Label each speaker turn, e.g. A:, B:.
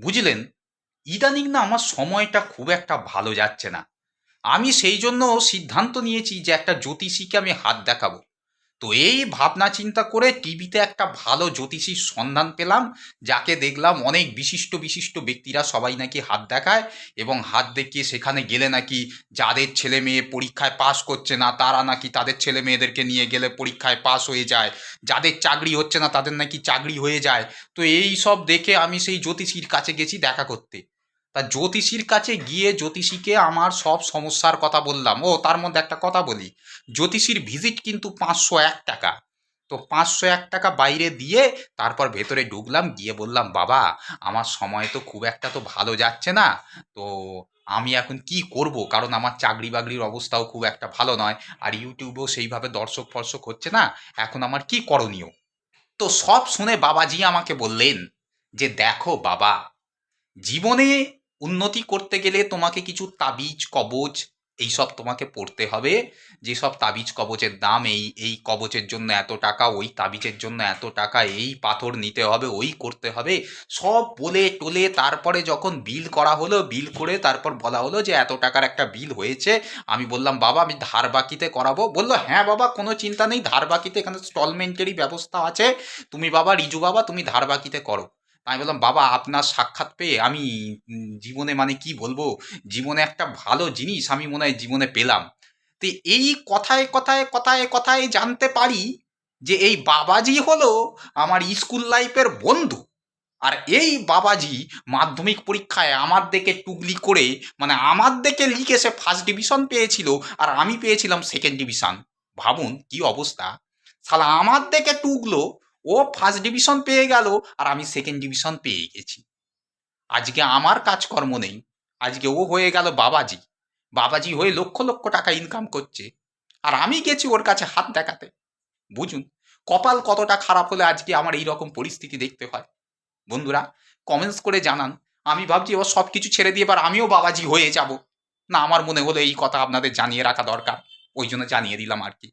A: বুঝলেন? ইদানিং না আমার সময়টা খুব একটা ভালো যাচ্ছে না। আমি সেই জন্য সিদ্ধান্ত নিয়েছি যে একটা জ্যোতিষীকে আমি হাত দেখাবো। তো এই ভাবনা চিন্তা করে টিভিতে একটা ভালো জ্যোতিষীর সন্ধান পেলাম, যাকে দেখলাম অনেক বিশিষ্ট বিশিষ্ট ব্যক্তিরা সবাই নাকি হাত দেখায় এবং হাত দেখিয়ে সেখানে গেলে নাকি যাদের ছেলে মেয়ে পরীক্ষায় পাশ করছে না, তারা নাকি তাদের ছেলে মেয়েদেরকে নিয়ে গেলে পরীক্ষায় পাশ হয়ে যায়। যাদের চাকরি হচ্ছে না, তাদের নাকি চাকরি হয়ে যায়। তো এই সব দেখে আমি সেই জ্যোতিষীর কাছে গেছি দেখা করতে। তা জ্যোতিষীর কাছে গিয়ে জ্যোতিষীকে আমার সব সমস্যার কথা বললাম। ও, তার মধ্যে একটা কথা বলি। জ্যোতিষীর ভিজিট কিন্তু পাঁচশো এক টাকা। তো পাঁচশো এক টাকা বাইরে দিয়ে তারপর ভেতরে ঢুকলাম, গিয়ে বললাম, বাবা, আমার সময় তো খুব একটা তো ভালো যাচ্ছে না। তো আমি এখন কি করব? কারণ আমার চাকরি বাকরির অবস্থাও খুব একটা ভালো নয়। আর ইউটিউবেও সেইভাবে দর্শক ফর্শক হচ্ছে না। এখন আমার কি করণীয়? তো সব শুনে বাবাজি আমাকে বললেন যে, দেখো বাবা, জীবনে উন্নতি করতে গেলে তোমাকে কিছু তাবিজ কবচ এইসব তোমাকে পড়তে হবে। যেসব তাবিজ কবচের দাম এই এই কবচের জন্য এত টাকা, ওই তাবিজের জন্য এত টাকা, এই পাথর নিতে হবে, ওই করতে হবে। সব বলে টোলে তারপরে যখন বিল করা হলো, বিল করে তারপর বলা হলো যে এত টাকার একটা বিল হয়েছে। আমি বললাম, বাবা, আমি ধার বাকিতে করাবো? বলল হ্যাঁ বাবা, কোনো চিন্তা নেই, ধার বাকিতে এখানে স্টলমেন্টেরই ব্যবস্থা আছে। তুমি বাবা, রিজু বাবা, তুমি ধার বাকিতে করো। আমি বললাম, বাবা, আপনার সাক্ষাৎ পেয়ে আমি জীবনে মানে কি বলব? জীবনে একটা ভালো জিনিস আমি মনে হয় জীবনে পেলাম। তো এই কথায় কথায় কথায় কথায় জানতে পারি যে এই বাবাজি হলো আমার স্কুল লাইফের বন্ধু। আর এই বাবাজি মাধ্যমিক পরীক্ষায় আমার দেখে টুকলি করে মানে আমার দেখে লিখে সে ফার্স্ট ডিভিশন পেয়েছিল আর আমি পেয়েছিলাম সেকেন্ড ডিভিশন ভাবুন কি অবস্থা। শালা, আমার দেখে টুকলো ও ফার্স্ট ডিভিশন পেয়ে গেল আর আমি সেকেন্ড ডিভিশন পেয়ে গেছি। আজকে আমার কাজকর্ম নেই। আজকে ও হয়ে গেল বাবাজি। বাবাজি হয়ে লক্ষ লক্ষ টাকা ইনকাম করছে। আর আমি গেছি ওর কাছে হাত দেখাতে। বুঝুন, কপাল কতটা খারাপ হলে আজকে আমার এই রকম পরিস্থিতি দেখতে হয়। বন্ধুরা কমেন্টস করে জানান। আমি ভাবছি এবার সব কিছু ছেড়ে দিয়ে এবার আমিও বাবাজি হয়ে যাব। না, আমার মনে হলো এই কথা আপনাদের জানিয়ে রাখা দরকার। ওই জন্য জানিয়ে দিলাম আর কি।